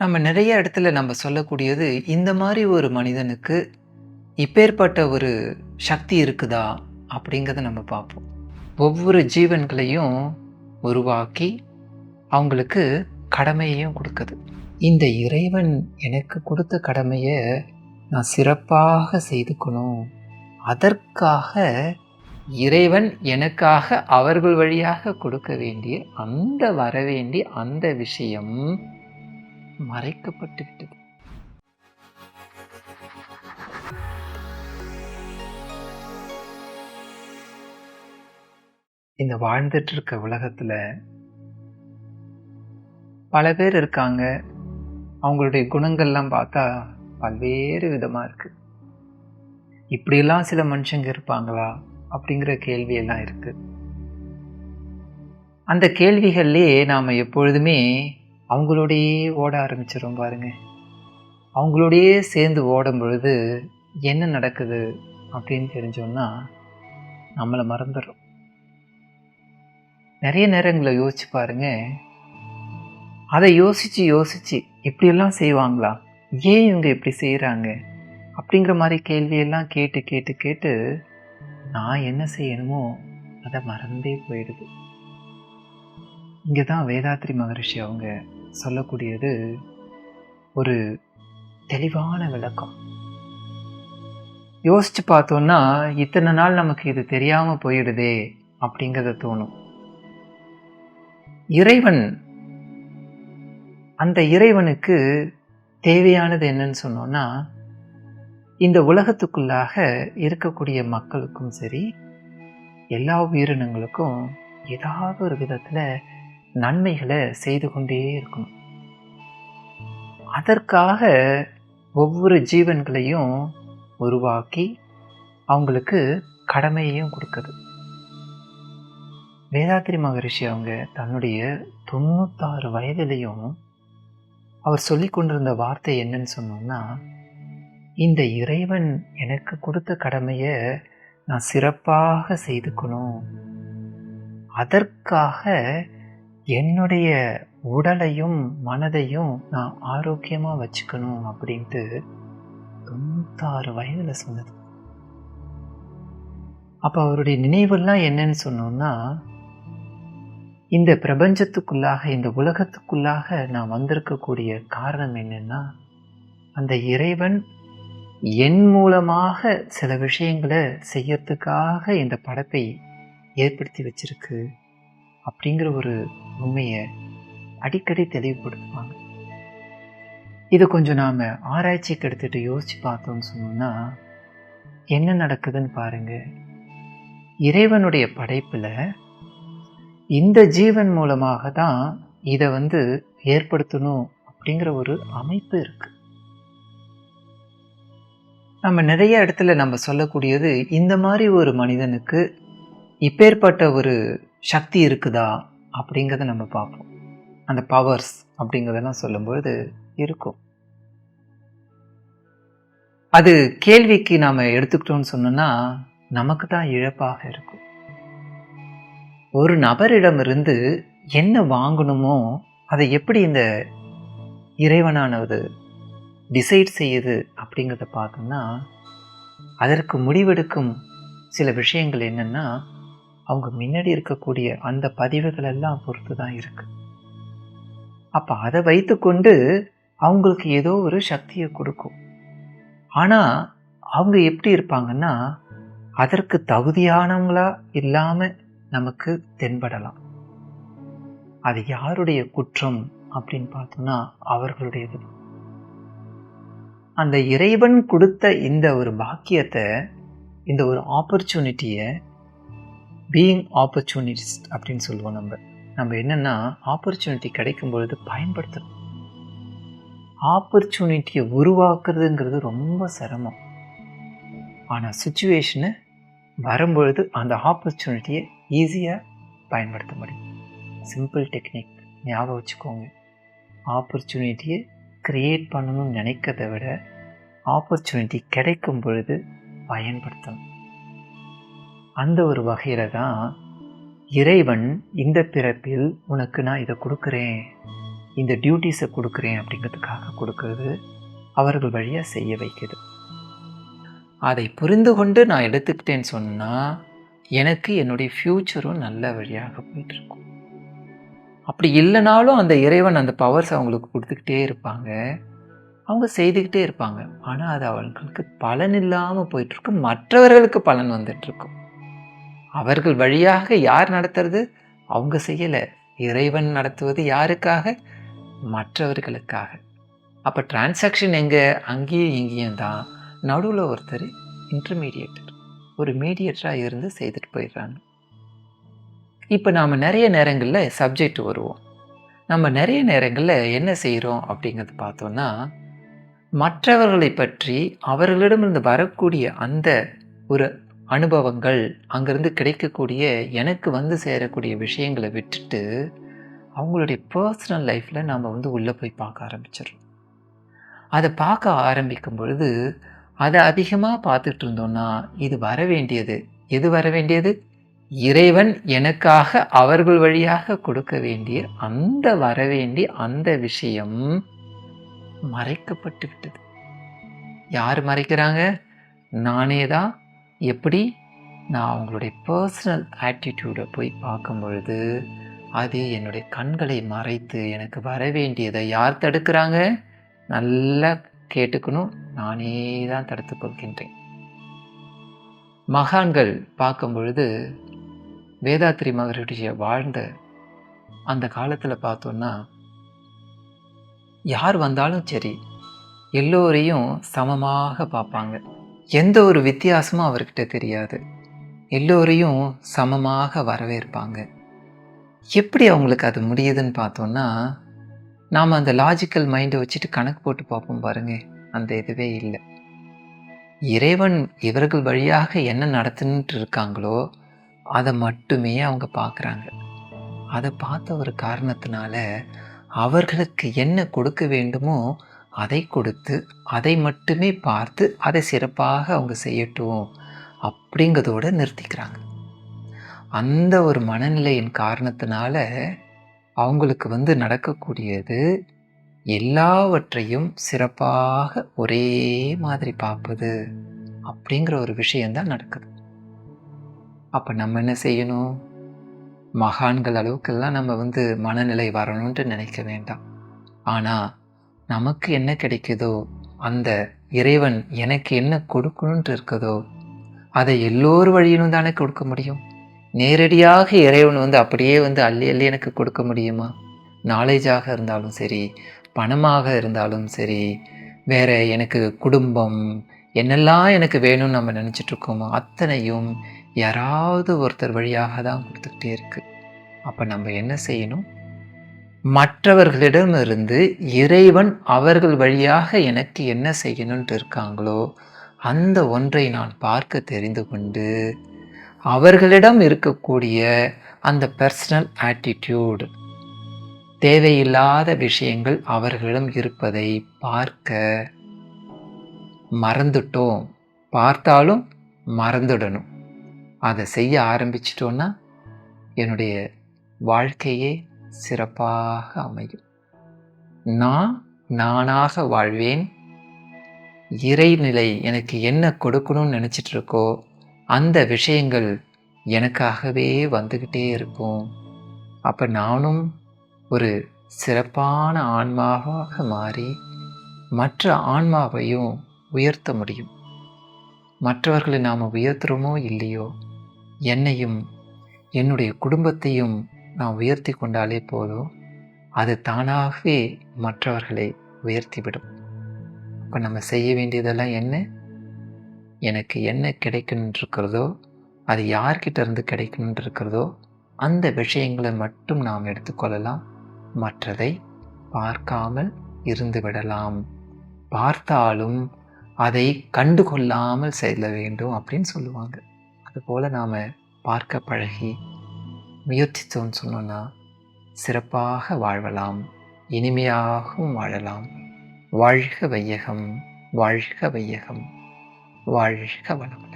நம்ம நிறைய இடத்துல நம்ம சொல்லக்கூடியது, இந்த மாதிரி ஒரு மனிதனுக்கு இப்பேற்பட்ட ஒரு சக்தி இருக்குதா? அப்படிங்கிறத நம்ம பார்ப்போம். ஒவ்வொரு ஜீவன்களையும் உருவாக்கி, அவங்களுக்கு கடமையையும் கொடுக்குது இந்த இறைவன் எனக்கு கொடுத்த கடமையை நான் சிறப்பாக செய்துக்கணும். அதற்காக இறைவன் எனக்காக அவர்கள் வழியாக கொடுக்க வேண்டிய அந்த வரவேண்டிய அந்த விஷயம் மறைக்கப்பட்டு விட்டது. இந்த வாழ்ந்துட்டு இருக்க உலகத்தில் பல பேர் இருக்காங்க. அவங்களுடைய குணங்கள்லாம் பார்த்தா பல்வேறு விதமாக இருக்குது இப்படியெல்லாம் சில மனுஷங்க இருப்பாங்களா? அப்படிங்கிற கேள்வியெல்லாம் இருக்குது அந்த கேள்விகள்லேயே நாம எப்பொழுதுமே அவங்களோடையே ஓட ஆரம்பிச்சிடும் பாருங்க. அவங்களோடையே சேர்ந்து ஓடும் பொழுது என்ன நடக்குது அப்படின்னு தெரிஞ்சோம்னா, நம்மளை மறந்துடுறோம். நிறைய நேரங்களை யோசிச்சு பாருங்க. அதை யோசிச்சு யோசிச்சு இப்படியெல்லாம் செய்வாங்களா? ஏன் இவங்க இப்படி செய்கிறாங்க அப்படிங்கிற மாதிரி கேள்வியெல்லாம் கேட்டு கேட்டு கேட்டு நான் என்ன செய்யணுமோ அதை மறந்தே போயிடுது. இங்கே தான் வேதாத்ரி மகரிஷி அவங்க சொல்லக்கூடியது ஒரு தெளிவான விளக்கம். யோசிச்சு பார்த்தோம்னா, இத்தனை நாள் நமக்கு இது தெரியாம போயிடுதே அப்படிங்கிறத தோணும். இறைவன் அந்த இறைவனுக்கு தேவையானது என்னன்னு சொன்னோம்னா, இந்த உலகத்துக்குள்ளாக இருக்கக்கூடிய மக்களுக்கும் சரி, எல்லா உயிரினங்களுக்கும் ஏதாவது ஒரு விதத்துல நன்மைகளை செய்து கொண்டே இருக்கணும். அதற்காக ஒவ்வொரு ஜீவன்களையும் உருவாக்கி, அவங்களுக்கு கடமையையும் கொடுக்குது வேதாத்திரி மகரிஷி அவங்க தன்னுடைய தொண்ணூத்தாறு வயதிலையும் அவர் சொல்லி கொண்டிருந்த வார்த்தை என்னன்னு சொன்னோம்னா, இந்த இறைவன் எனக்கு கொடுத்த கடமையை நான் சிறப்பாக செய்துக்கணும். அதற்காக என்னுடைய உடலையும், மனதையும் நான் ஆரோக்கியமாக வச்சுக்கணும் அப்படின்ட்டு தொண்ணூத்தாறு வயதில் சொன்னது. அப்போ அவருடைய நினைவெல்லாம் என்னன்னு சொன்னோம்னா, இந்த பிரபஞ்சத்துக்குள்ளாக, இந்த உலகத்துக்குள்ளாக நான் வந்திருக்கக்கூடிய காரணம் என்னன்னா, அந்த இறைவன் என் மூலமாக சில விஷயங்களை செய்யறதுக்காக இந்த படைப்பை ஏற்படுத்தி வச்சிருக்கு. அப்படிங்கிற ஒரு உண்மையை அடிக்கடி தெளிவுபடுத்துவாங்க. இதை கொஞ்சம் நாம் ஆராய்ச்சிக்கு எடுத்துகிட்டு யோசித்து பார்த்தோம்னு சொன்னோம்னா, என்ன நடக்குதுன்னு பாருங்கள் இறைவனுடைய படைப்பில் இந்த ஜீவன் மூலமாக தான் இதை வந்து ஏற்படுத்தணும் அப்படிங்கிற ஒரு அமைப்பு இருக்குது நம்ம நிறைய இடத்துல நம்ம சொல்லக்கூடியது, இந்த மாதிரி ஒரு மனிதனுக்கு இப்பேற்பட்ட ஒரு சக்தி இருக்குதா? அப்படிங்கிறத நம்ம பார்ப்போம். அந்த பவர்ஸ் அப்படிங்கிறதெல்லாம் சொல்லும்பொழுது இருக்கும். அது கேள்விக்கு நாம எடுத்துக்கிட்டோம்னு சொன்னோம்னா, நமக்கு தான் இழப்பாக இருக்கும். ஒரு நபரிடமிருந்து என்ன வாங்கணுமோ, அதை எப்படி இந்த இறைவனானது டிசைட் செய்யுது அப்படிங்கிறத பார்த்தோம்னா, அதற்கு முடிவெடுக்கும் சில விஷயங்கள் என்னன்னா, அவங்க முன்னாடி இருக்கக்கூடிய அந்த பதிவுகள் எல்லாம் பொறுத்து தான் இருக்கு. அப்ப அதை வைத்துக்கொண்டு அவங்களுக்கு ஏதோ ஒரு சக்தியை கொடுக்கும் ஆனா, அவங்க எப்படி இருப்பாங்கன்னா, அதற்கு தகுதியானவங்களா இல்லாம நமக்கு தென்படலாம். அது யாருடைய குற்றம் அப்படின்னு பார்த்தோம்னா, அவர்களுடையது. அந்த இறைவன் கொடுத்த இந்த ஒரு பாக்கியத்தை இந்த ஒரு ஆப்பர்ச்சுனிட்டியை பீயிங் ஆப்பர்ச்சுனிட்டிஸ்ட் அப்படின்னு சொல்லுவோம் நம்ம நம்ம என்னன்னா, ஆப்பர்ச்சுனிட்டி கிடைக்கும் பொழுது பயன்படுத்தணும். ஆப்பர்ச்சுனிட்டியை உருவாக்குறதுங்கிறது ரொம்ப சிரமம். ஆனால் சுச்சுவேஷனை வரும்பொழுது அந்த ஆப்பர்ச்சுனிட்டியை ஈஸியாக பயன்படுத்த முடியும். சிம்பிள் டெக்னிக் ஞாபகம் வச்சுக்கோங்க. ஆப்பர்ச்சுனிட்டியை கிரியேட் பண்ணணும்னு நினைக்கிறத விட, ஆப்பர்ச்சுனிட்டி கிடைக்கும் பொழுது பயன்படுத்தணும். அந்த ஒரு வகையில் தான் இறைவன் இந்த பிறப்பில் உனக்கு நான் இதை கொடுக்குறேன் இந்த டியூட்டிஸை கொடுக்குறேன் அப்படிங்கிறதுக்காக கொடுக்கறது அவர்கள் வழியாக செய்ய வைக்குது. அதை புரிந்து கொண்டு நான் எடுத்துக்கிட்டேன்னு சொன்னால் எனக்கு என்னுடைய ஃப்யூச்சரும் நல்ல வழியாக போயிட்டுருக்கும். அப்படி இல்லைனாலும் அந்த இறைவன் அந்த பவர்ஸ் அவங்களுக்கு கொடுத்துக்கிட்டே இருப்பாங்க. அவங்க செய்துக்கிட்டே இருப்பாங்க. ஆனால் அது அவர்களுக்கு பலன் இல்லாமல் போயிட்டுருக்கு மற்றவர்களுக்கு பலன் வந்துட்டுருக்கும். அவர்கள் வழியாக யார் நடத்துறது? அவங்க செய்யலை. இறைவன் நடத்துவது யாருக்காக? மற்றவர்களுக்காக. அப்போ டிரான்சாக்ஷன் எங்கே? அங்கேயும் இங்கேயும் தான். நடுவில் ஒருத்தர் இன்டர்மீடியேட்டர் ஒரு மீடியேட்டராக இருந்து செய்துட்டு போயிடுறாங்க. இப்போ நாம் நிறைய நேரங்களில் சப்ஜெக்ட் வருவோம். நம்ம நிறைய நேரங்களில் என்ன செய்கிறோம் அப்படிங்கிறது பார்த்தோன்னா மற்றவர்களை பற்றி அவர்களிடமிருந்து வரக்கூடிய அந்த ஒரு அனுபவங்கள் அங்கேருந்து கிடைக்கக்கூடிய எனக்கு வந்து சேரக்கூடிய விஷயங்களை விட்டுட்டு அவங்களுடைய பர்சனல் லைஃப்பில் நாம் வந்து உள்ளே போய் பார்க்க ஆரம்பிச்சிடுறோம். அதை பார்க்க ஆரம்பிக்கும் பொழுது அதை அதிகமாக பார்த்துட்டு இருந்தோம்னா இது வர வேண்டியது. எது வர வேண்டியது? இறைவன் எனக்காக அவர்கள் வழியாக கொடுக்க வேண்டிய அந்த வர வேண்டிய அந்த விஷயம் மறைக்கப்பட்டு விட்டது யார் மறைக்கிறாங்க? நானே தான் எப்படி நான் அவங்களுடைய பர்சனல் ஆட்டிடியூடை போய் பார்க்கும் பொழுது அது என்னுடைய கண்களை மறைத்து எனக்கு வர வேண்டியதை யார் தடுக்கிறாங்க? நல்லா கேட்டுக்கணும். நானே தான் தடுத்து கொள்கின்றேன். மகான்கள் பார்க்கும் பொழுது வேதாத்திரி மகரிஷிய வாழ்ந்த அந்த காலத்தில் பார்த்தோன்னா யார் வந்தாலும் சரி எல்லோரையும் சமமாக பார்ப்பாங்க. எந்த ஒரு வித்தியாசமும் அவர்கிட்ட தெரியாது. எல்லோரையும் சமமாக வரவேற்பாங்க. எப்படி அவங்களுக்கு அது முடியுதுன்னு பார்த்தோன்னா நாம் அந்த லாஜிக்கல் மைண்டை வச்சுட்டு கணக்கு போட்டு பார்ப்போம் பாருங்க. அந்த இதுவே இல்லை. இறைவன் இவர்கள் வழியாக என்ன நடத்துன்ட்டு இருக்காங்களோ அதை மட்டுமே அவங்க பார்க்குறாங்க. அதை பார்த்த ஒரு காரணத்தினால அவர்களுக்கு என்ன கொடுக்க வேண்டுமோ அதை கொடுத்து அதை மட்டுமே பார்த்து அதை சிறப்பாக அவங்க செய்யட்டும் அப்படிங்கிறதோடு நிறுத்திக்கிறாங்க. அந்த ஒரு மனநிலையின் காரணத்தினால அவங்களுக்கு வந்து நடக்கக்கூடியது எல்லாவற்றையும் சிறப்பாக ஒரே மாதிரி பார்ப்பது அப்படிங்கிற ஒரு விஷயந்தான் நடக்குது. அப்போ நம்ம என்ன செய்யணும்? மகான்கள் அளவுக்கெல்லாம் நம்ம வந்து மனநிலை வரணுன்ட்டு நினைக்க வேண்டாம். ஆனால் நமக்கு என்ன கிடைக்குதோ அந்த இறைவன் எனக்கு என்ன கொடுக்கணுன்ட்டு இருக்குதோ அதை எல்லோர் வழியிலும் தானே கொடுக்க முடியும்? நேரடியாக இறைவன் வந்து அப்படியே வந்து அள்ளி அள்ளி எனக்கு கொடுக்க முடியுமா? நாலேஜாக இருந்தாலும் சரி பணமாக இருந்தாலும் சரி வேற எனக்கு குடும்பம் என்னெல்லாம் எனக்கு வேணும்னு நம்ம நினச்சிட்ருக்கோமோ அத்தனையும் யாராவது ஒருத்தர் வழியாக தான் கொடுத்துக்கிட்டே இருக்குது அப்போ நம்ம என்ன செய்யணும்? மற்றவர்களிடமிருந்து இறைவன் அவர்கள் வழியாக எனக்கு என்ன செய்யணுன்ட்டு இருக்காங்களோ அந்த ஒன்றை நான் பார்க்க தெரிந்து கொண்டு அவர்களிடம் இருக்கக்கூடிய அந்த பர்சனல் ஆட்டிடியூடு தேவையில்லாத விஷயங்கள் அவர்களிடம் இருப்பதை பார்க்க மறந்துட்டோம். பார்த்தாலும் மறந்துடணும். அதை செய்ய ஆரம்பிச்சிட்டோன்னா என்னுடைய வாழ்க்கையே சிறப்பாக அமையும். நான் நானாக வாழ்வேன். இறைநிலை எனக்கு என்ன கொடுக்கணும்னு நினச்சிட்டு இருக்கோ அந்த விஷயங்கள் எனக்காகவே வந்துக்கிட்டே இருக்கும். அப்போ நானும் ஒரு சிறப்பான ஆன்மாவாக மாறி மற்ற ஆன்மாவையும் உயர்த்த முடியும். மற்றவர்களை நாம் உயர்த்துகிறோமோ இல்லையோ என்னையும் என்னுடைய குடும்பத்தையும் நாம் உயர்த்தி கொண்டாலே போதும். அது தானாகவே மற்றவர்களை உயர்த்திவிடும். இப்போ நம்ம செய்ய வேண்டியதெல்லாம் என்ன? எனக்கு என்ன கிடைக்கணுன்னு இருக்கிறதோ அது யார்கிட்ட இருந்து கிடைக்கணுன்னு இருக்கிறதோ அந்த விஷயங்களை மட்டும் நாம் எடுத்துக்கொள்ளலாம். மற்றதை பார்க்காமல் இருந்து விடலாம் பார்த்தாலும் அதை கண்டு கொள்ளாமல் செல்ல வேண்டும் அப்படின்னு சொல்லுவாங்க. அதுபோல் நாம் பார்க்க பழகி முயற்சித்தோன்னு சொன்னோன்னா சிறப்பாக வாழ்வலாம் இனிமையாகவும் வாழலாம். வாழ்க வையகம் வாழ்க வையகம் வாழ்க வளம்